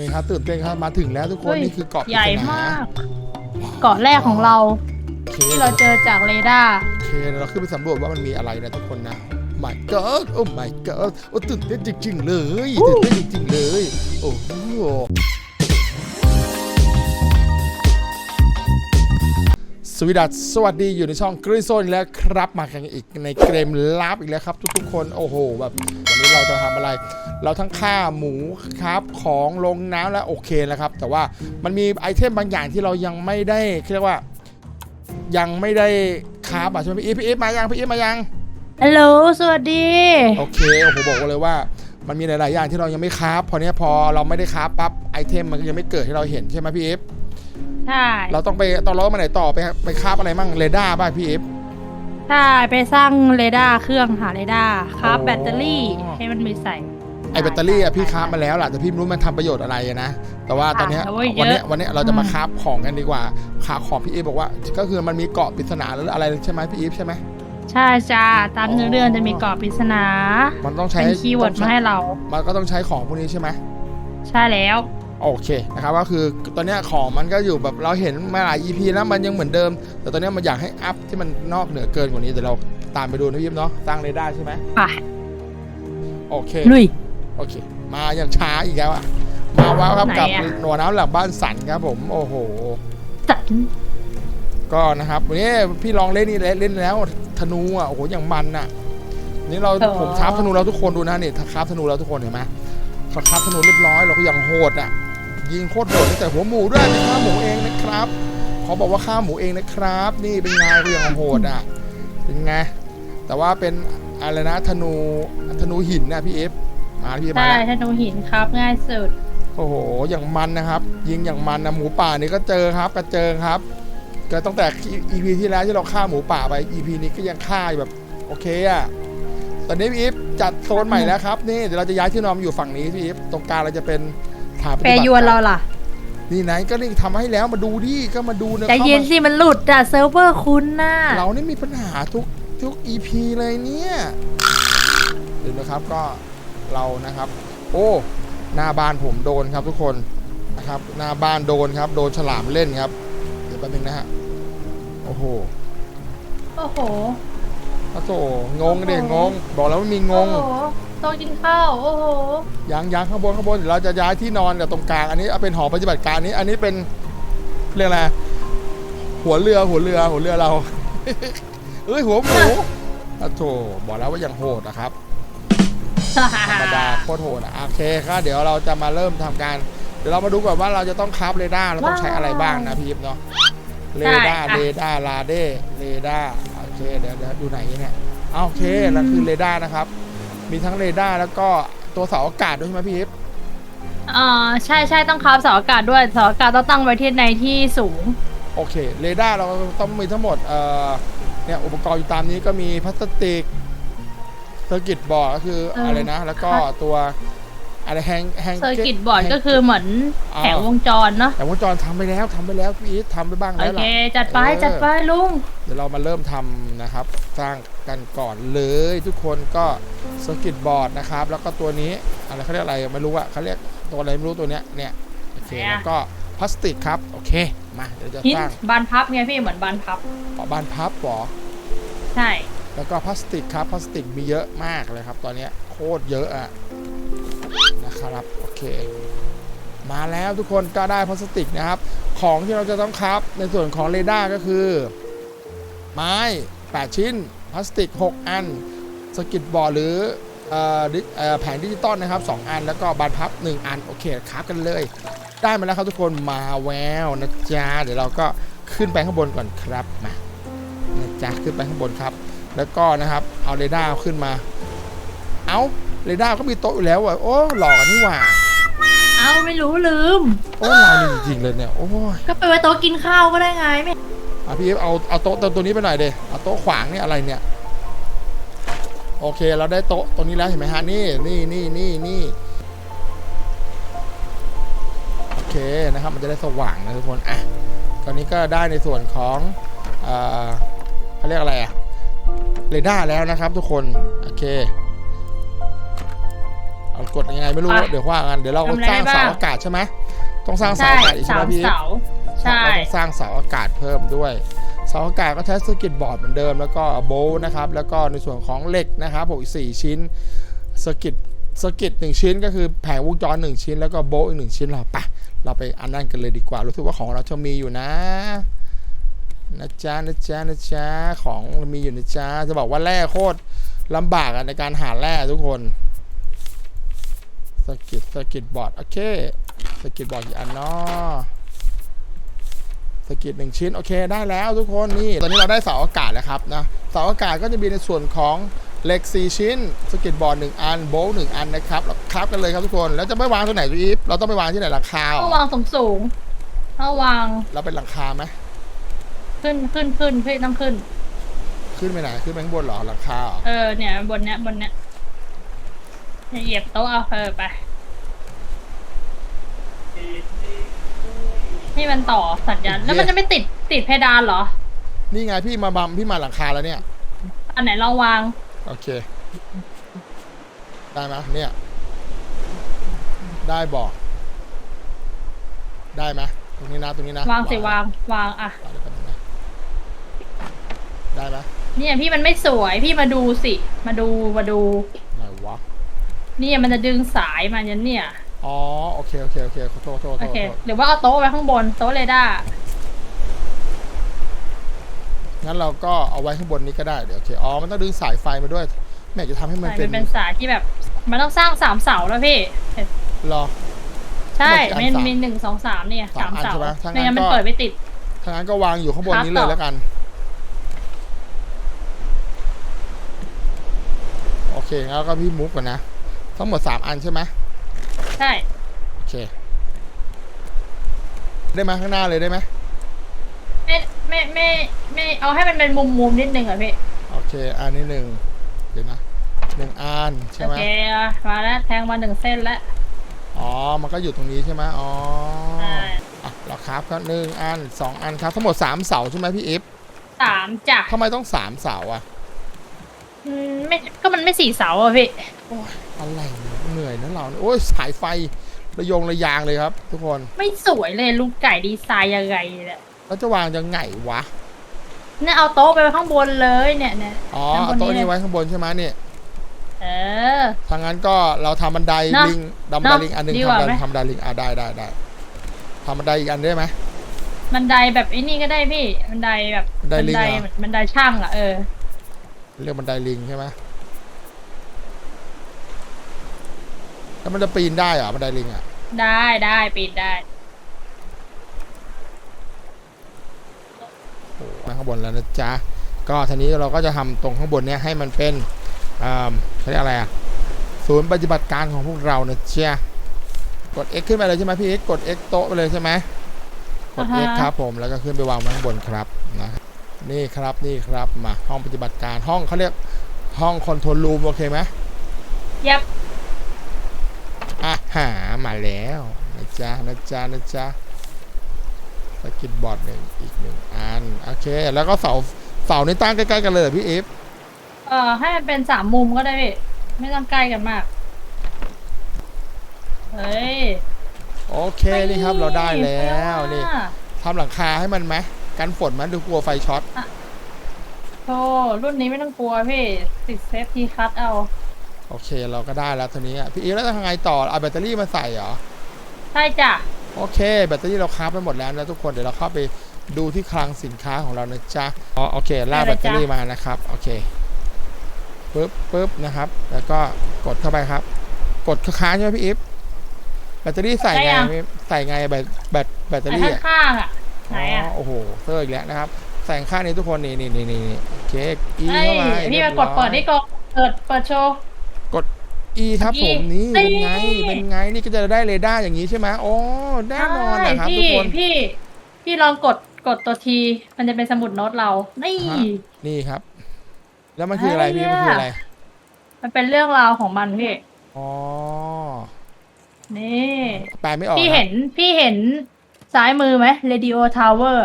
นี่ครับตื่นเต้นครับมาถึงแล้วทุกคนเฮ้ย นี่คือเกาะปริศนใหญ่มาก เกาะแรกของเราโอเคที่เราเจอจากเรดาร์โอเคเราขึ้นไปสำรวจว่ามันมีอะไรนะทุกคนนะ my god โอ้ my god โอ้ตื่นเต้นจริงๆเลยตื่นเต้นจริงๆเลย โอ้โหสวีดัสสวัสดีอยู่ในช่องกรีโซนแล้วครับมากันอีกในเกมลับอีกแล้วครับทุกๆคนโอ้โหแบบวันนี้เราจะทำอะไร เราทั้งฆ่าหมูครับของลงน้ำและโอเคแล้วครับ แต่ว่ามันมีไอเทมบางอย่างที่เรายังไม่ได้เรียกว่า ยังไม่ได้คราฟอะใช่ไหมพี่อีฟพี่อีฟมายังพี่อีฟมายังฮัลโหลสวัสดี โอเคโอ้โหบอกเลยว่ามันมีหลาย ๆ อย่างที่เรายังไม่คราฟพอเนี้ยพอเราไม่ได้คราฟปั๊บไอเทมมันก็ยังไม่เกิดให้เราเห็นใช่ไหมพี่อีฟใช่เราต้องไปตอนเรามาไหนต่อไปไปคราฟอะไรมั่งเรดาร์ป่ะพี่อีฟใช่ไปสร้างเรดาร์เครื่องหาเรดาร์ครับโอ้แบตเตอรี่ให้มันมีใส่ ไอแบตเตอรี่อะพี่คราฟมาแล้วล่ะแต่พี่ไม่รู้มันทำประโยชน์อะไรอะนะแต่ว่าตอนเนี้ยอะแต่ว่าเยวันอะเนี้ยวันเนี้ยเราจะมาอืม คราฟของกันดีกว่าคราฟของพี่อีฟบอกว่า ก็คือมันมีเกาะปริศนาหรืออะไรใช่ไหมพี่อีฟใช่ไหม ใช่จ้าตามเนื้อเรื่องจะมีเกาะปริศนามันต้องใช้เป็นคีย์เวิร์ดต้องมาใช้ให้เรา มันก็ต้องใช้ของพวกนี้ใช่ไหม ใช่แล้ว โอเคนะครับก็คือตอนเนี้ยของมันก็อยู่แบบเราเห็นมาหลาย EP แล้วมันยังเหมือนเดิม แต่ตอนเนี้ยมันอยากให้อัพที่มันนอกเหนือเกินกว่านี้เดี๋ยวเราตามไปดูนะพี่ยิมเนาะสร้างเรดาร์ใช่ไหมไป โอเค ลุย โอเค มาอย่างช้าอีกแล้วอะมาว้าวครับไหนกับอะ หนัวน้ำหลังบ้านสันครับผมโอ้โห จัดก็นะครับวันนี้พี่ลองเล่นนี่เล่นแล้วธนูอะโอ้โหอย่างมันอะนี่เราผมคราฟธนูแล้วทุกคนดูนะนี่ถ้าคราฟธนูแล้วทุกคนเห็นไหมพอคราฟธนูเรียบร้อยเราก็ยังโหดอะยิงโคตรโหดแต่หัวหมูด้วยเป็นข้าหมูเองนะครับขอบอกว่าข้าหมูเองนะครับ นี่เป็นไงก็ยังโหดอะเป็นไงแต่ว่าเป็นอะไรนะธนูธนูหินนะพี่เอฟ มาพี่มาใช่แล้วธนูหินครับง่ายสุด โอ้โหอย่างมันนะครับ ยิงอย่างมันนะหมูป่านี่ก็เจอครับก็เจอครับก็ตั้งแต่ EP ที่แล้วที่เราฆ่าหมูป่าไป EP นี้ก็ยังฆ่าแบบโอเคอะตอนนี้พี่อีฟจัดโซนใหม่แล้วครับนี่เดี๋ยวเราจะย้ายที่นอนมาอยู่ฝั่งนี้พี่อีฟตรงกลางเราจะเป็นฐานปฏิแปรบัติยวนเราการล่ะนี่ไหนก็นี่ทำให้แล้วมาดูดิก็มาดูเนอะใจเย็นข้าสิมันหลุดอะเซิร์ฟเวอร์คุณน่ะมาเรานี่มีปัญหาทุกทุก EP เลยเนี่ยดูนะครับก็ เรานะครับ โอ้หน้าบ้านผมโดนครับทุกคนนะครับหน้าบ้านโดนครับ โดนฉลามเล่นครับเดี๋ยวแป๊บนึงนะฮะโอ้โหโอ้โหโอ้โหงงเด็กงง บอกแล้วว่ามีงงโอ้โหโต๊ะกินข้าวโอ้โหยังยังข้างบนข้างบนเดี๋ยวเราจะย้ายที่นอนกับตรงกลางอันนี้เอาเป็นหอปฏิบัติการนี้ อันนี้เป็นเรียกอะไรหัวเรือหัวเรือ หัวเรือเราเอ้ยหัวหมูโอ้โถบอกแล้วว่ายังโหดนะครับ ธรรมดาโคตรโหดอะโอเคครับเดี๋ยวเราจะมาเริ่มทำการ เดี๋ยวเรามาดูก่อนว่าเราจะต้องคราฟเรดาร์เราต้องใช้อะไรบ้างนะพี่ยิปเนาะเรดาร์ได้เรค่ะดาร์ลาเดเรดาร์โอเคเดี๋ยวเดี๋ยวดูไหนเนี่ยอ้าวโอเคนั่นคือเรดาร์นะครับ มีทั้งเรดาร์แล้วก็ตัวเสาอากาศด้วยใช่ไหมพี่ยิปอ่าใช่ใช่ต้องคราฟเสาอากาศด้วยเสาอากาศต้องตั้งไว้ที่ในที่สูง โอเคเรดาร์เราต้องมีทั้งหมดเอ่อเนี่ยอุปกรณ์อยู่ตามนี้ก็มีพลาสติก เซอร์กิตบอร์ดก็คือเออออะไรนะ แล้วก็ตัวอะไรแฮงแฮงเซอร์กิตบอร์ดก็คือเหมือนอ่าแผงวงจรเนาะแต่วงจรทำไปแล้วทำไปแล้วพี่อีททำไปบ้างโอแล้วเคล่ะจัดไปเออจัดไปลุง เดี๋ยวเรามาเริ่มทำนะครับ สร้างกันก่อนเลยทุกคนก็สกิตบอร์ดนะครับ แล้วก็ตัวนี้อะไรเขาเรียกอะไรไม่รู้อะเขาเรียกตัวอะไรไม่รู้ตัวเนี้ยเนี่ยโอเคไหนอะแล้วก็พลาสติกครับโอเคมาเดี๋ยวจะหินสร้างบานพับไงพี่เหมือนบานพับเกาะบานพับปอใช่ แล้วก็พลาสติกครับพลาสติกมีเยอะมากเลยครับ ตอนนี้โคตรเยอะอะนะครับโอเค มาแล้วทุกคนก็ได้พลาสติกนะครับ ของที่เราจะต้องครับในส่วนของเรดาร์ก็คือ ไม้ 8 ชิ้น พลาสติก 6 อัน สกิตบอร์ดหรืออออแผงดิจิตอลนะครับ 2 อัน แล้วก็บานพับ 1 อัน โอเคครับกันเลย ได้มาแล้วครับทุกคนมาแววนะจ๊ะเดี๋ยวเราก็ขึ้นไปข้างบนก่อนครับมานะจ๊ะขึ้นไปข้างบนครับ แล้วก็นะครับ เอาเรดาร์ขึ้นมา เอาเรดาร์ก็มีโต๊ะอยู่แล้วอะโอ้หลอกกันนี่หว่า เอ้าไม่รู้ลืม โอ้เรานี่จริงๆเลยเนี่ย โอ้ยก็ไปไว้โต๊ะกินข้าวก็ได้ไงไม่อะพี่เอฟเอาเอาโต๊ะตัวตัวนี้ไปหน่อยเดเอาโต๊ะขวางนี่อะไรเนี่ย โอเคเราได้โต๊ะตัวนี้แล้วเห็นไหมฮะนี่นี่นี่นี่นี่โอเคนะครับมันจะได้สว่างนะทุกคนอะตอนนี้ก็ได้ในส่วนของเอ่อเขาเรียกอะไรอะ เรดาร์แล้วนะครับ ทุกคนโอเคโอเอากดยังไงไม่รู้ไปเดี๋ยวว่ากันเดี๋ยวเราทำอะไรสร้างได้เสาบ้างอากาศใช่ไหมต้องสร้างเสาใช่อากาศอีกใช่สาไหมมพี่เสาใช่เราต้องสร้างเสาอากาศเพิ่มด้วยเสาอากาศก็ใช้สกิตบอร์ดเหมือนเดิมแล้วก็โบลต์นะครับแล้วก็ในส่วนของเหล็กนะครับผมอีก4ชิ้นสกิตสกิตหนึ่งชิ้นก็คือแผงวงจรหนึ่งชิ้น แล้วก็โบลต์อีกหนึ่งชิ้นเราไปเราไปอันนั้นกันเลยดีกว่า รู้สึกว่าของเราจะมีอยู่นะ นะจ๊ะนะจ๊ะนะจ๊ะของมีอยู่นะจ๊ะจะบอกว่าแร่โคตรลำบากอะในการหาแร่ทุกคนสกิตสกิตบอร์ดโอเคสกิตบอร์ดกี่อันเนาะสกิดหนึ่งชิ้นโอเคได้แล้วทุกคนนี่ตอนนี้เราได้เสาอากาศแล้วครับนะเสาอากาศก็จะมีในส่วนของเหล็ก 4 ชิ้นสกิดบอร์ด1อันโบลต์1อันนะครับเราครับกันเลยครับทุกคนแล้วจะไม่วางตรงไหนดูอีฟเราต้องไปวางที่ไหนหลังคาเหรต้อองวางสูงสูงๆต้องวางเราเป็นหลังคาไหม ขึ้นขึ้นขึ้นพี่ต้องขึ้น ขึ้นไปไหนขึ้นไปข้างบนเหรอหลังคาเหรอเออเนี่ยบนเนี้ยบนเนี้ยเนี่ยเหยียบโต๊ะเอาเออไป นี่มันต่อสัญญาณแล้วมันจะไม่ติดติดเพดานเหรอ นี่ไงพี่มาบัมพี่มาหลังคาแล้วเนี่ย อันไหนลองวาง โอเค ได้ไหมเนี่ย ได้บอก ได้ไหมตรงนี้นะตรงนี้นะวางสิวางวางอะวางเดี๋ยวแป๊บนึงนะ ได้ไหมเนี่ยพี่มันไม่สวยพี่มาดูสิ มาดูมาดู ไหนวะ เนี่ยมันจะดึงสายมาเนี่ยเนี่ย อ๋อโอเคโอเคโอเคขอโทษขอโทษขโออโทษเคขอโทษหรือว่าเอาโต๊ะไว้ข้างบนโต๊ะเรดาร์งั้นเราก็เอาไว้ข้างบนนี้ก็ได้เดี๋ยวโอเคอ๋อมันต้องดึงสายไฟมาด้วย แม่จะทำให้มันสายเป็มันนเป็นสายที่แบบ มันต้องสร้างสามเสาแล้วพี่ รอ ใช่ทั้งหมดกี่มัอันนสามมีหนึ่งสองสามเนี่ยสาสามมอันเสาใช่ไหมถ้างั้นไม่งั้นมันก็ เปิดไม่ติด ถ้างั้นก็วางอยู่ข้างบนนี้เลครัยบแล้วกัน โอ เคงั้นก็พี่มุกก่อนนะ ทั้งหมด3อันใช่ไหมใช่ โอเค ได้ไหมข้างหน้าเลยได้ไหมไม่ไม่ไม่ไม่เอาให้มันเป็นมุมมุมๆนิดนึงอะพี่ โอเค อันนี้หนึ่งเดี๋ยวนะหนึ่งอันใช่โอไหมเคอะมาแล้วแทงมาหนึ่งเส้นแล้วอ๋อ มันก็อยู่ตรงนี้ใช่ไหมอ๋อใช่อะเราครับก็หนึ่งอันสองอันครับทั้งหมด3เสาใช่ไหมพี่อิฟสามจ้ะทำไมต้อง3เสาอะ อืมไม่ก็มันไม่สี่เสาอะพี่โอ้ยอะไรเนี่ยเหนื่อยนะเราเนี่ยโอ้ยสายไฟระยงระยางเลยครับ ทุกคนไม่สวยเลยลูกไก่ดีไซน์ยังไงเนี่ยแล้วจะวางยังไงวะเนี่ยเอาโต๊ะไปไว้ข้างบนเลยเนี่ยเนี่ยอ๋อข้างบเอานโต๊ะนี้นี้เลยไว้ข้างบนใช่ไหมเนี่ยเออ ทางนั้นก็เราทำบันไดเนอะลิงดำบันไดเนอะลิงอันหนึงดีทำกว่าบันไหม ทำบันไดลิงอะได้ได้ได้ทำบันไดอีกอันได้ไหม บันไดแบบไอ้นี่ก็ได้พี่บันไดแบบบันไดลิงเหรอ เหมือนบันไดช่างอะเออ เรียกบันไดลิงใช่ไหมแล้วมันจะปีนได้เหรอบันไดลิงอะ ได้ได้ปีนได้โอ้โหมาข้างบนแล้วนะจ๊ะ ก็ทีนี้เราก็จะทำตรงข้างบนเนี้ยให้มันเป็นอ่าเขาเรียกอะไรอะ ศูนย์ปฏิบัติการของพวกเรานะจ๊ะ กด X ขึ้นไปเลยใช่ไหมพี่ X กด X โต๊ะไปเลยใช่ไหมกดอ่า X ฮะครับผม แล้วก็ขึ้นไปวางไว้ข้างบนครับนะ นี่ครับนี่ครับมาห้องปฏิบัติการห้องเขาเรียกห้องคอนโทรลรูมโอเคไหมยับอะหามาแล้วนะจ๊ะนะจ๊ะนะจ๊ะสกิตบอร์ดหนึ่งอีกหนึ่งอันโอเค แล้วก็เสาเสานี่ตั้งใกล้ๆกันเลยเหรอพี่เอฟเออให้มันเป็นสามมุมก็ได้พี่ไม่ต้องใกล้กันมากเฮ้ยโอเคนี่ครับเราได้แล้วนี่อะทำหลังคาให้มันไหม กันฝนไหมดูกลัวไฟช็อตโธ่รุ่นนี้ไม่ต้องกลัวพี่ติดเซฟทีคัทเอา โอเคเราก็ได้แล้วทีนี้อะพี่เอฟแล้วจะทำไงต่อเอาแบตเตอรี่มาใส่เหรอใช่จ้ะโอเค แบตเตอรี่เราคราฟไปหมดแล้วนะทุกคนเดี๋ยวเราเข้าไปดูที่คลังสินค้าของเรานะจ๊ะอ๋อโอเคลากแบตเตอรี่มานะครับโอเคปึ๊บปึ๊บนะครับ แล้วก็กดเข้าไปครับ กดค้างใช่ไหมพี่อิฟแบตเตอรี่ใส่ไงพี่ใส่ไงแบตแบตแบตเตอไอ้รี่อะข้างๆอะ ไหนอะอ๋อโอ้โหเซอร์อีกแล้วนะครับใส่ข้างนี้ทุกคนนี่นี่นี่นี่นี่โอเคอีเอ้เข้ายไปพี่รีมายบกร้ดอยเปิดนี่ก็เปิดเปิดโชว์ อีครับ E ผมนี่ เป็นไงนี่เป็นไงนี่ก็จะได้เรดาร์อย่างนี้ใช่ไหมโอ้แน่นอนนะครับใช่ทุกพี่คน พี่พี่ลองกดกดตัวทีมันจะเป็นสมุดโน้ตเรา นี่ ฮะ นี่ครับ แล้วมันคืออะไรพี่อะไรมันอะคืออะไรมันเป็นเรื่องราวของมันพี่ อ๋อนี่ แปลไม่ออกพี่นะเห็นพี่เห็น ซ้ายมือไหม Radio Tower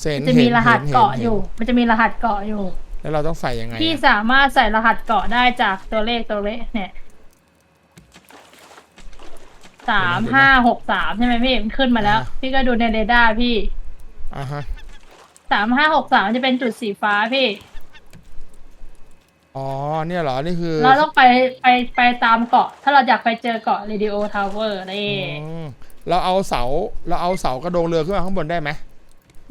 เซนมันจะมีเห็นรหัสห็นเกาะห็นอยู่ มันจะมีรหัสเกาะอยู่แล้วเราต้องใส่ยังไงพี่อะสามารถใส่รหัสเกาะได้จากตัวเลขตัวเลขเนี่ยสามห้าหกสามใช่ไหมพี่มันขึ้นมาแล้วอ่าพี่ก็ดูในเรดาร์พี่อ่าฮะสามห้าหกสามจะเป็นจุดสีฟ้าพี่ อ๋อเนี่ยเหรอนี่คือเราต้องไปไปไปตามเกาะ ถ้าเราอยากไปเจอเกาะเรดิโอทาวเวอร์นี่อืม เราเอาเสาเราเอาเสากระโดงเรือขึ้นมาข้างบนได้ไหม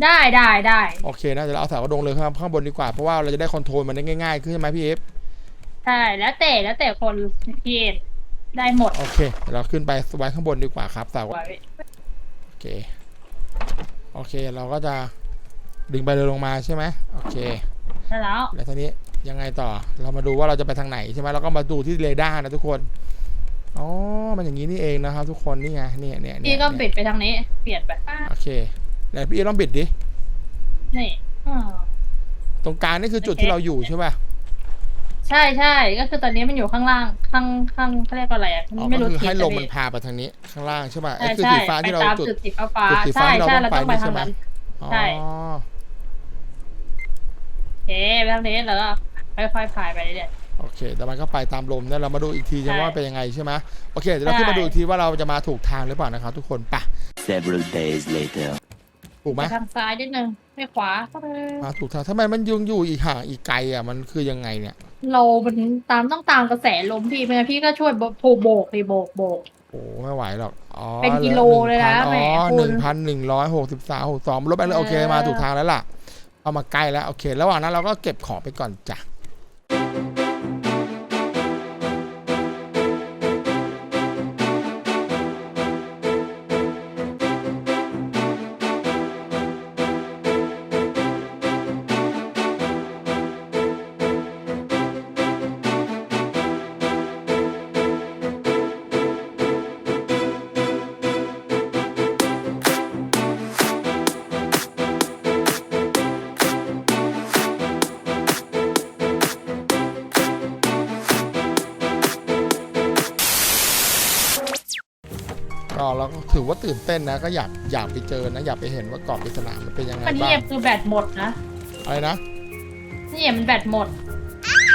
ได้ได้ได้โอเคนะเดี๋ยวเราเอาเสากระโดงเรือขึ้นมาข้างบนดีกว่าเพราะว่าเราจะได้คอนโทรลมันได้ง่ายๆขึ้นใช่ไหมพี่เอฟใช่แล้วแต่แล้วแต่คนพี่เอ็ดได้หมดโอเคเดี๋ยวเราขึ้นไปไว้ข้างบนดีกว่าครับเสาไว้โอเคโอเคเราก็จะดึงไปเรือลงมาใช่ไหมโอเคได้แล้วแล้วทีนี้ยังไงต่อเรามาดูว่าเราจะไปทางไหนใช่ไหมเราก็มาดูที่เรดาร์นะทุกคน อ๋อ มันอย่างนี้นี่เองนะครับ ทุกคนนี่ไงเนี่ยเนี่ยเนี่ยพี่ก็เนี่ยปิดไปทางนี้ เปลี่ยนไปโอเคไหนพี่เอลองบิดดิ นี่อ่าตรงกลางนี่คือจุดโอเคที่เราอยู่ใช่ป่ะใช่ใช่ก็คือตอนนี้มันอยู่ข้างล่างข้างข้างเขาเรียกว่าอะไรอะอ๋อไม่ก็รู้คือทิศให้ลมอะมันพี่พาไปทางนี้ข้างล่างใช่ป่ะใช่ไอ้คือใช่สีฟ้าไปที่เราตามจุดจุดสีฟ้าจุดสีฟ้าใช่ที่เราใช่ต้องเราต้องไปไปนี่ทางใช่ไหมนั้นอ๋อใช่โอเคไปทางนี้แล้วก็ค่อยๆพายไปเรื่อย โอเคแต่มันก็ไปตามลมแล้วเรามาดูอีกทีใช่ไหมใช่ ว่าเป็นยังไงใช่ไหมโอเคเดี๋ยวเราขึ้นมาใช่ดูอีกทีว่าเราจะมาถูกทางหรือเปล่านะครับทุกคนไปะ Several days later. ถูกๆไหมไปทางซ้ายนิดนึงไม่ขวาก็ไปมาถูกทางทำไมมันยังอยู่อีกห่างอีกไกลอะมันคือยังไงเนี่ยเรามันตามต้องตามกระแสลมพี่ไม่งั้นพี่ก็ช่วยโบโบโบกดิโบกโบก โอ้ไม่ไหวหรอกอ๋อเป็นกิโลเลยนะ1,000แหมอ๋อคุณหนึ่งพันหนึ่งร้อยหกสิบสามหกสองลบไปเลยโอเคเออ มาถูกทางแล้วล่ะเอามาใกล้แล้วโอเค ระหว่างนั้นเราก็เก็บของไปก่อนจ้ะ ถือว่าตื่นเต้นนะ ก็อยากอยากไปเจอนะ อยากไปเห็นว่าเกาะปริศนามันเป็นยังไงมันบ้าเงียงบคือแบตหมดนะอะไรนะ นี่มันแบตหมด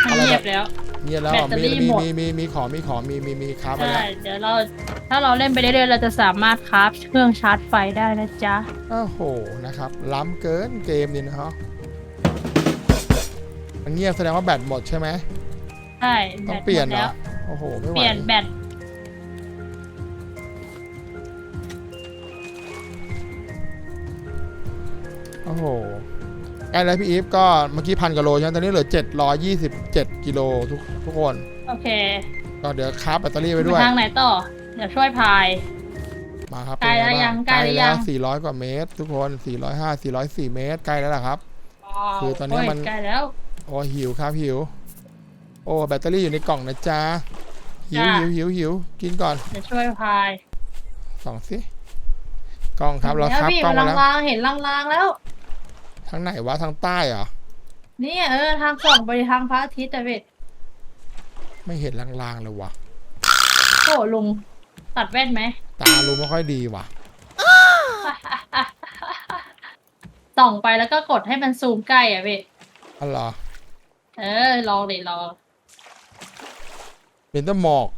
มันอะไรเงียแบบบแล้วมีแล้วแบอะตเตอมีรี่มีหมด มีมีมีของมีของมีมีมีค้าไปใช่แล้วเดี๋ยวเราถ้าเราเล่นไปเรื่อยๆเราจะสามารถคราฟเครื่องชาร์จไฟได้นะจ๊ะโอ้โหนะครับ ล้ำเกินเกมนี่นะฮะมันเงียบแสดงว่าแบตหมดใช่ไหมใช่แบต้องตเปลี่ยนหมดเหรแล้อวโอ้โหไม่ไหวเปลี่ยนแบต อ้โหใกล้แล้วพี่อีฟก็เมื่อกี้พันกิโลใช่ไหมตอนนี้เหลือ 727 กิโลทุกทุกคน โอเค ก็เดี๋ยวคราฟแบตเตอรี่ไว้ด้วย ทางไหนต่อ เดี๋ยวช่วยพาย มาครับใกล้แล้วเป็นไบ้ายังใกล้หรือยังแล้ว 400 กว่าเมตร ทุกคน 405 404 เมตร ใกล้แล้วล่ะครับ คือตอนนี้โยมันใกล้แล้ว โอ้หิวครับหิว โอ้แบตเตอรี่อยู่ในกล่องนะจ๊ะ หิวจ้ะหิวหิวหิวกินก่อนเดี๋ยวช่วยพาย ส่องสิ กล้องครับเราแล้วครับพี่กล้องลามาแล้วงๆเห็นลางๆแล้ว ทางไหนวะทางใต้เหรอเนี่ยเออทางส่องไปทางพระอาทิตย์แต่เวทไม่เห็นลางๆเลยวะโอ้ลุงตัดแว่นไหมตาลุงไม่ค่อยดีว่ะส่องไปแล้วก็กดให้มันซูมใกล้อะเวทอ๋อเหรอเออลองดิลองเห็นแต่หมอก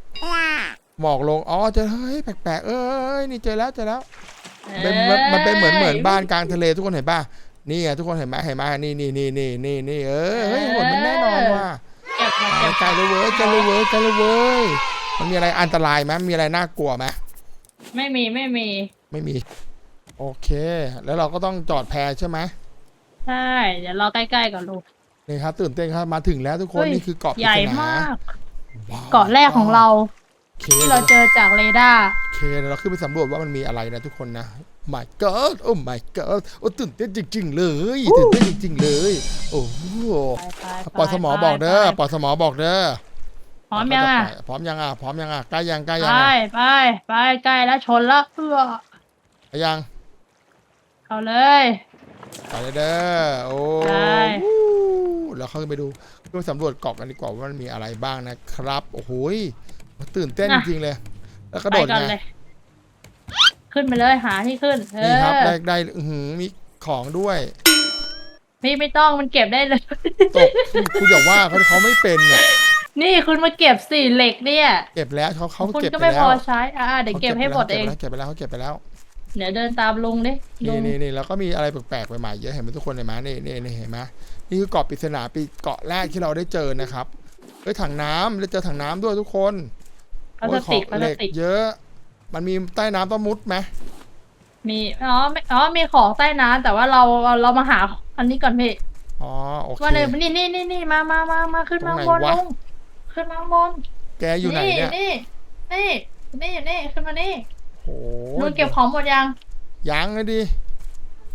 หมอกลงอ๋อเจอเฮ้ยแปลกๆเอ้ยนี่เจอแล้วเจอแล้วเป็นมันมันเป็นเหมือนเหมือนบ้านกลางทะเลทุกคนเห็นป่ะ นี่ไงทุกคนเห็นไหมเห็นไหมนี่นี่นี่นี่นี่นี่เออเฮ้ยหมดมันแน่นอนว่ะเก็บมาอ่าเก็บไกลเลยเว้ยไกลเลยเว้ยไกลเลยเว้ยมันมีอะไรอันตรายไหมมีอะไรน่ากลัวไหมไม่มีไม่มี ไม่มี โอเค แล้วเราก็ต้องจอดแพใช่ไหมใช่เดี๋ยวเราใกล้ๆก่อนลูกนี่ครับตื่นเต้นครับมาถึงแล้วทุกคนเฮ้ยนี่คือเกาะปริใหญ่ศนมากว้าวเกาะแรกของเราโอเคที่เราเจอจากเรดาร์โอเคเดี๋ยวเราขึ้นไปสำรวจว่ามันมีอะไรนะทุกคนนะ my god โอ้ my god โอ้ตื่นเต้นจริง ๆ เลยตื่นเต้นจริง ๆ เลย โอ้โหไปๆๆปล่อยสมอบอกเด้อไปปล่อยสมอบอกเด้อพร้อมยังอะพร้อมยังอะพร้อมยังอะใกล้ยังใกล้ไปยังอะไปไปใกล้แล้วชนแล้วเพื่อใกล้ยังเอาเลยไปเลยเด้อโอ้ได้วู้เราเข้าไปดูเพื่อสำรวจเกาะกันดีกว่าว่ามันมีอะไรบ้างนะครับ โอ้โหยตื่นเต้นจริงๆเลย แล้วกระไปโดดก่อนไงเลย ขึ้นไปเลยหาที่ขึ้น เอนี่ครับอได้ได้อื้อหือมีของด้วยพี่ไม่ต้องมันเก็บได้เลย ตกคุณอย่าว่าเขาเขาไม่เป็นเนี่ยนี่คุณมาเก็บสี่เหล็กเนี่ย เก็บแล้วเขาเขาคุณเก็บก็ไปไม่แล้พวอใช้อ่าเดี๋ยวเก็บให้หมดเองเก็บไปแล้วเขาเก็บไปแล้วเขาเก็บไปแล้วเดี๋ยวเดินตามลุงดิลุนี่งนี่นี่แล้วก็มีอะไรแปลกๆใหม่ๆเยอะเห็นไหมทุกคนเห็นไหมนี่นี่นี่เห็นไหมนี่คือเกาะปริศนาปีเกาะแรกที่เราได้เจอนะครับเฮ้ยถังน้ำเราเจอถังน้ำด้วยทุกคนพลาโอ้สยขอติงกพลาเหสล็กติกเยอะ มันมีใต้น้ำต้องมุดไหมมีอ๋อไม่อ๋อมีของใต้น้ำแต่ว่าเราเรามาหาอันนี้ก่อนพี่อ๋อโอเค ว่าเลยนี่นี่นี่นี่มามามามาขึ้นมาข้างบนตรงไหนวะ ลุงขึ้นมาข้างบนแกอยู่ไหนเนี่ยนี่นี่นี่อยู่นี่ขึ้นมานี่โอ้ลุงเก็บของหมดยังยังเลยดิ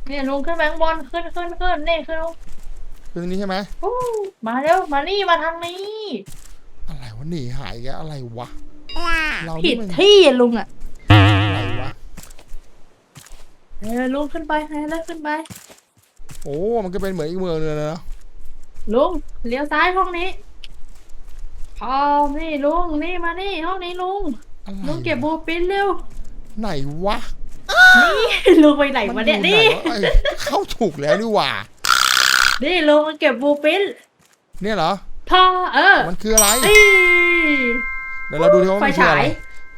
นี่ลุงขึ้นไปข้างบนขึ้นขึ้นขึ้นนี่ขึ้นลุงคือตรงนี้ใช่ไหมอู้มาเร็วมานี่มาทางนี้อะไรวะหนีหายแกอะไรวะเราผินี่ดมันที่อะลุงอะอะไรวะ เออลุงขึ้นไปให้แล้วขึ้นไป โอ้ มันก็เป็นเหมือนอีกเมืองนึงเลยนะลุงเลี้ยวซ้ายห้องนี้อ๋อนี่ลุงนี่มานี่ห้องนี้ลุงอะไรลุงเก็บบูปินเร็วไหนวะนี่ลุงไปไหนมัมาเนี่ยอยู่นี่ไหวะเอ้ยเข้าถูกแล้วนี่หว่า นี่ลุงมาเก็บบูปินเนี่ยเหรอ พอเออมันคืออะไร นี่เดี๋ยวเราดูดิว่าไฟมันคือฉาอะไรย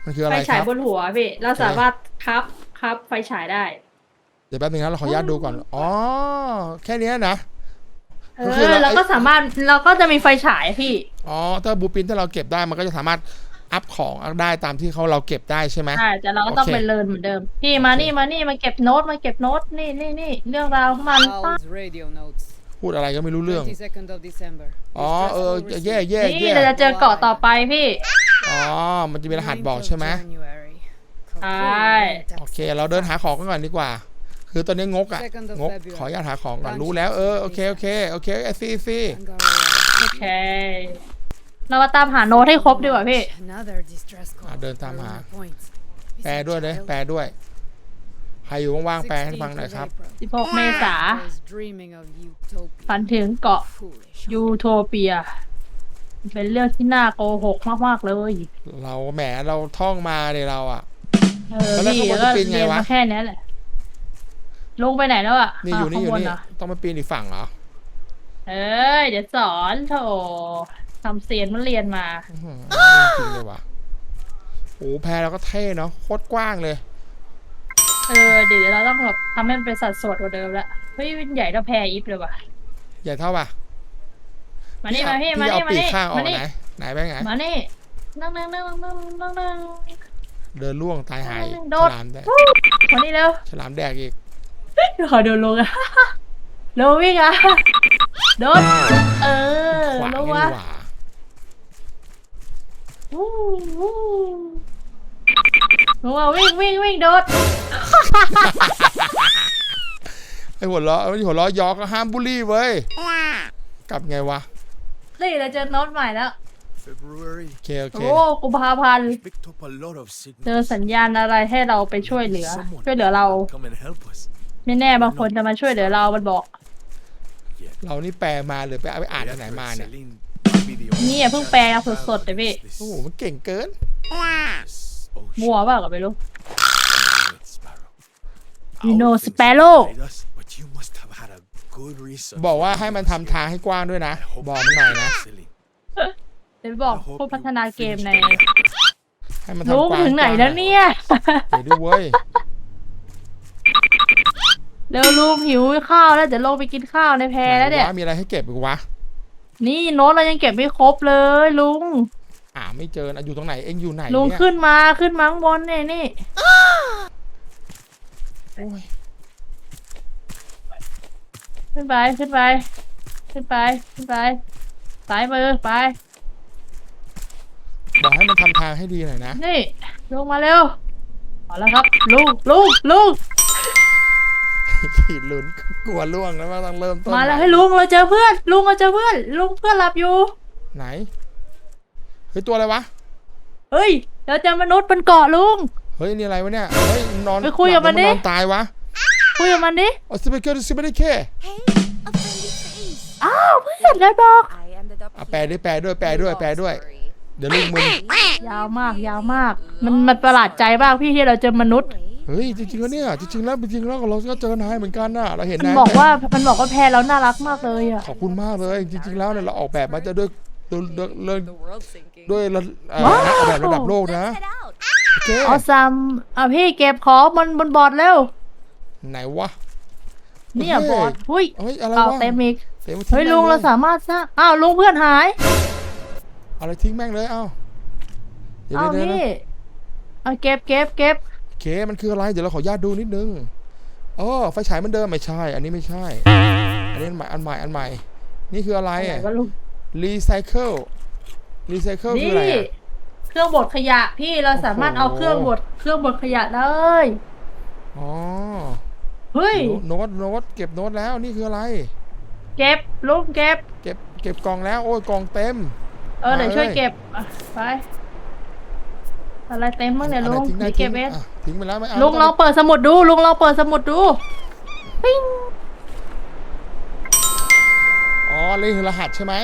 มันคืออะไรไฟคฉายรับ บนหัวพี่เราสามารถครับครับไฟฉายได้ เดี๋ยวแป๊บนึงนะเราขออนุญาตดูก่อน อ๋อ แค่เนี้ยนะ เอก็คืออเราเราก็สามารถเราก็จะมีไฟฉายพี่ อ๋อ ถ้าบูปินถ้าเราเก็บได้มันก็จะสามารถอัพของได้ตามที่เขาเราเก็บได้ใช่ไหม ใช่แต่เราก็ต้องโอเค ไปเลิร์นเหมือนเดิม พี่มาโอเคนี่มานี่มาเก็บโน้ตมาเก็บโน้ตนี่นี่นี่เรื่องราวของมันป้า Owl's radio notes. พูดอะไรก็ไม่รู้เรื่อง 22nd of December. อ๋อ เออ Distressful แย่ receipt. แย่นี่แย่เราจะเจอเกาะต่อไปพี่ อ๋อ มันจะมีรหัส 9th บอก of ใช่ไหม January. ใช่โอเค เราเดินหาของกันก่อนดีกว่า คือตอนนี้งกอะ Second of งก February ขออนุญาตหาของก่อนรู้แล้วเออโอเคโอเคโอเคเอซีซี Angara. โอเค เรามาตามหาโน้ตให้ครบดีกว่าพี่ Another distress call. อะเดินตามหา Earn a point. แปลด้วยเลยแปลด้วย ใครอยู่ว่างๆแปลให้ฟังหน่อยครับ 16เมษา Was dreaming of utopia. ฝันถึงเกาะ Foolish. ยูโทเปีย เป็นเรื่องที่น่าโกหกมาก ๆ เลย เราแหมเราท่องมาเนี่ยเราอะเออแล้วพี่ข้างบนก็จะปีนไงเรียนวะมาแค่นี้แหละ ลงไปไหนแล้วอะนี่อยู่นี่อยู่ข้างบนี่เหรต้องมาปีนอีกฝั่งเหรอ เอ้ยเดี๋ยวสอนโถทำเซียนมันเรียนมาอื้อหือจริงเลยว่ะโอ้แพรเราก็เท่เนาะโคตรกว้างเลย เออเดี๋ยวเราต้องแบบทำให้มันเป็นสัดส่วนกว่าเดิมละเฮ้ยมันใหญ่เท่าแพรอีฟเลยว่ะใหญ่เท่าป่ะมานี่มาพี่พี่มาเอานี่มาปีกนี่ข้างออมากนี่ไหนไหนไปไหนมานี่นั่งนั่งนั่งนั่งนั่งนั่งเดินล่วงตายหายโดฉดลามแดกมานี่เร็วฉลามแดกอีก ขอดูลงอะเร็ววิ่งอะโดดเออขวางลนี่งดีวะกว่าวู้วู้ลงมาวิ่งวิ่งวิ่งโดดไอหัวล้อไอหัวล้อยอก็ห้ามบุลี่เว้ยกลับไงวะนี่เราเจอโน้ตใหม่แล้ว February โอเคโอเคโอ้กุมภาพันธ์ picked up a lot of เจอ signals. สัญญาณอะไรให้เราไปช่วยเหลือ Someone ช่วยเหลือเรา come and help us. ไม่แน่บางคนจะมาช่วยเหลือเรา มันบอก Yeah. เรานี่แปลมาหรือไปเอาไปอ่านที่ไหนมาเนี่ย Celine might be the only นี่อย่าเพิ่งแปลสดๆเลยพี่ this- โอ้โห มันเก่งเกิน this ocean มัวเปล่าก็ไม่รู้ with Sparrow. You Our know things Sparrow. divide us, but you must have had a good reason บอกว่า for ให้มัน leaving ทำ us ทางให้กว้างด้วยนะ here. I hope บอก you มันหน่อยนะ Celine. เดี๋ยวบอก I hope ผู้พัฒนา you เกม finish ใน the letter. ให้มันทำรู้กว้างถึงไหนแล้วเนี่ย เดี๋ยวดูเว้ย เร็วลุงหิวข้าวแล้วเดี๋ยวลงไปกินข้าวในแพแล้วเนี่ย ไหวะมีอะไรให้เก็บอีกวะนี่โน้ตเรายังเก็บไม่ครบเลยลุง อ่าไม่เจอนะอยู่ตรงไหนเอ็งอยู่ไหนลุงเนี่ยขึ้นมาขึ้นมาข้างบนเนี่ยนี่ โอ้ยขึ้นไปขึ้นไป ขึ้นไปขึ้นไปสายมือไป บอกให้มันทำทางให้ดีหน่อยนะ นี่ลงมาเร็วมาแล้วครับลุงลุงลุง ขีดลุ้นกลัวล่วงแล้วว่าต้องเริ่มต้นมาแล้วใหให้ลุงเราเจอเพื่อน ลุงเราเจอเพื่อน ลุงเพื่อนหลับอยู่ ไหนเฮ้ยตัวอะไรวะเฮ้ยเราเจอมนุษย์บนเกาะลุง เฮ้ยนี่อะไรวะเนี่ยเฮ้ยนอนไปคุยกับมันดิหลับแล้วนอนตายวะคุยกับมันดิอ๋อซิเบเกอร์ซิเบเกอร์ Hey, a friendly face. อ้าวเพื่อนแล้วบอก I ended up อะแปลด้วยแปลด้วยแปลด้วยแปลด้วย เดี๋ยวลุงมึนยาวมากยาวมาก มันมันประหลาดใจมากพี่ที่เราเจอมนุษย์ เฮ้ยจริงๆแล้วเนี่ยจริงๆแล้วจริงๆแล้วเราก็เจอนายเหมือนกันน่ะเราเห็นมันนายบอกว่ามันบอกว่าแพรเราน่ารักมากเลยอะ ขอบคุณมากเลยจริง ๆแล้วเนี่ยเราออกแบบมาจะด้วยเดินเดินเดิน The world's sinking. ด้วยระเอ่อนะแบบระดับโลกนะ Let's head out. โอเคเอาซัมอะพี่เก็บของบนบนบอร์ดเร็ว ไหนวะเนี่ยโอเคบอร์ดหุ้ยเฮ้ยอะไรเอาวะเต็มอีกเต็มทิ้งเฮ้ยแม่ลุงลเราสามารถสร้างอ้าวลุงเพื่อนหายเอาอะไรทิ้งแม่งเลยเอ้าเดี๋ยวอ้าวเดี๋ยวเดี๋ยวพี่เอาเก็บเก็บเก็บโอ เค มันคืออะไร เดี๋ยวเราขออนุญาตดูนิดนึงอ๋อไฟฉายเหมันเดิมไม่ใช่ อันนี้ไม่ใช่ อันนี้อันใหม่ อันใหม่ อันใหม่ นี่คืออะไรไหนอะวะลุงรีไซเคิล รีไซเคิลคืออะไรนี่อะเครื่องบดขยะพี่เราสามารถเอาโอ้โหเครื่องบดเครื่องบดขยะได้ อ๋อ เฮ้ย โน้ตโน้ตเก็บโน้ตแล้ว นี่คืออะไร เก็บลุงเก็บ เก็บ เก็บกล่องแล้ว โอ้ยกล่องเต็ม เออเดี๋ยวมาช่วยเลยเก็บอะไป อะไรเต็มบ้างเนี่ยลุงทิ้งได้เดี๋ยวเก็บทิ้เองงอะทิ้งไปแล้วไม่เอาลุงลองเปิดสมุดดู ลุงลองเปิดสมุดดูปิ้งอ๋อเลขคือรหัสใช่ไหม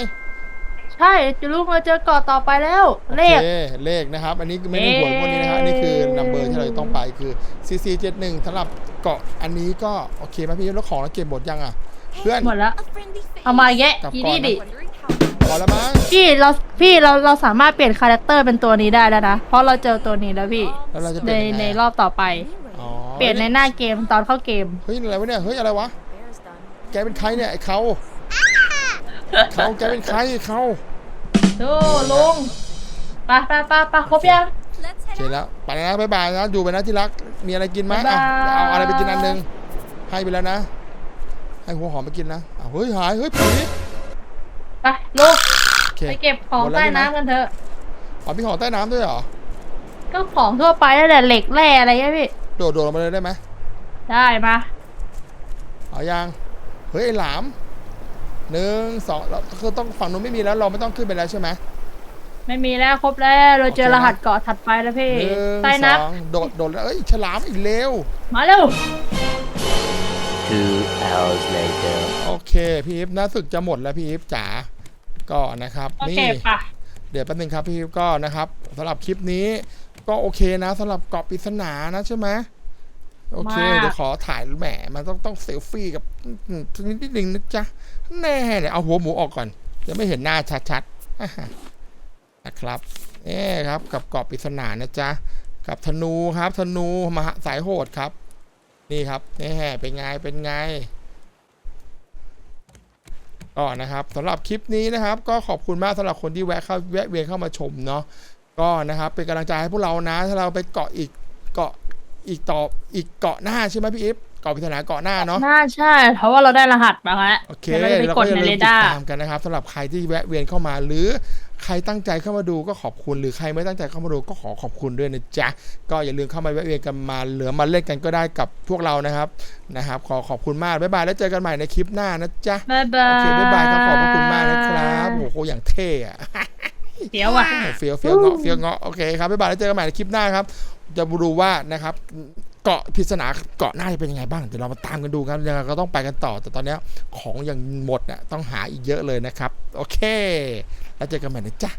ใช่จะลุงเราเจอเกาะต่อไปแล้ว เลขโอคเลขนะครับ อันนี้ไม่ได้หวยพวกนี้นะครับอันนี้คือนัมเบอร์ที่เราจะต้องไปคือ CC 7 1สำหรับเกาะอันนี้ก็โอเคไหมพี่แล้วของเราเก็บหมดยังอะ เพื่อนหมดแล้ว A friendly face. เอามาแยะกลับทีก่อนนี่นะดิ Wondering how พอแล้วมั้งพี่เราพี่เราเราสามารถเปลี่ยนคาแรคเตอร์เป็นตัวนี้ได้แล้วนะเพราะเราเจอตัวนี้แล้วพี่แล้วเราจะในเปลี่ยนยังไงในอะรอบต่อไป anyway. อ๋อเปลี่ยนในหน้าเกมตอนเข้าเกม เฮ้ยอะไรวะเนี่ยเฮ้ยอะไรวะ Bear's done. แกเป็นใครเนี่ยไอ้เขาเขาแกเป็นใครเขาดูลุงไปไปไปไปครบยัง Let's โอ head เค out. แล้วไปแล้วนะบ๊ายบายนะอยู่ไปนะที่รักมีอะไรกินไหมบ๊ายอะบาย เอาอะไรไปกินอันหนึงให้ไปแล้วนะ ให้หัวหอมไปกินนะอ้าวเฮ้ยหายเฮ้ยผี ไปลุงโอเคไปเก็บของหมดแล้วใต้ใช่ไหมน้ำกันเถอะ อ๋อมีของใต้น้ำด้วยเหรอ ก็ของทั่วไปนั่นแหละเหล็กแร่อะไรเงี้ยพี่ โดดโดดลงมาเลยได้ไหมได้มาเอายัง เฮ้ยไอ้หลามหนึ่งสองเราคือต้องฝั่งนู้นไม่มีแล้วเราไม่ต้องขึ้นไปแล้วใช่ไหม ไม่มีแล้วครบแล้วเราเจอโอเคนะรหัสเกาะถัดไปแล้วพี่หนึ่งใต้สน้องโดดโดดแล้วเอ้ยฉลามอีกเร็วำมาเร็ว Two hours later. โอเค พี่อิฟน่าสึกจะหมดแล้วพี่อิฟจ๋า ก็นะครับโอเคนี่ปะเดี๋ยวแป๊บนึงครับพี่อิฟก็นะครับสำหรับคลิปนี้ก็โอเคนะสำหรับเกาะปริศนานะใช่ไหมโอเคเดี๋ยวขอถ่ายแหมมันต้องต้องเซลฟี่กับนิดนิดนึงนะจ๊ะแน่เดี๋ยวเอาหัวหมูออกก่อนยังไม่เห็นหน้าชัดๆอ่าฮะนะครับนี่ครับ กับเกาะปริศนานะจ๊ะกับธนูครับธนูมหาสายโหดครับ นี่ครับนี่เป็นไงเป็นไง ก็นะครับสำหรับคลิปนี้นะครับ ก็ขอบคุณมากสำหรับคนที่แวะเข้าแวะเวียนเข้ามาชมเนาะก็นะครับเป็นกำลังใจให้พวกเรานะถ้าเราไปเกาะอีกเกาะอีกต่ออีกเกาะหน้าใช่ไหมพี่อิฟเกาะปริศนาเกาะหน้าเนาะน่าใช่ เพราะว่าเราได้รหัสมาแล้วโอเคเดี๋ยวเราจะไปเรากก็ดอย่าในลืเรมติดดาร์ตามกันนะครับสำหรับใครที่แวะเวียนเข้ามาหรือใครตั้งใจเข้ามาดูก็ขอบคุณหรือใครไม่ตั้งใจเข้ามาดูก็ขอขอบคุณด้วยนะจ๊ะก็อย่าลืมเข้ามาแวะเวียนกันมาเหลือมาเล่นกันก็ได้กับพวกเรานะครับนะครับ ขอขอบคุณมากบ๊ายบายแล้วเจอกันใหม่ในคลิปหน้านะจ๊ะบ๊ายบายโอเคบ๊ายบายครับขอบพระคุณมากนะครับโอ้โหอย่างเท่อะเดี๋ยวว่ะเฟี้ยวเฟี้ยวเงาะเฟี้ยวเงาะโอเคครับบ๊ายบายแล้วเจอกันใหม่ในคลิปหน้าครับ จะดูว่านะครับเกาะพิศนาเกาะหน้าจะเป็นยังไงบ้างเดี๋ยวเรามาตามกันดูครับยังไงก็ต้องไปกันต่อ แต่ตอนเนี้ยของยังหมดอะต้องหาอีกเยอะเลยนะครับ โอเค แล้วเจอกันใหม่นะจ๊ะ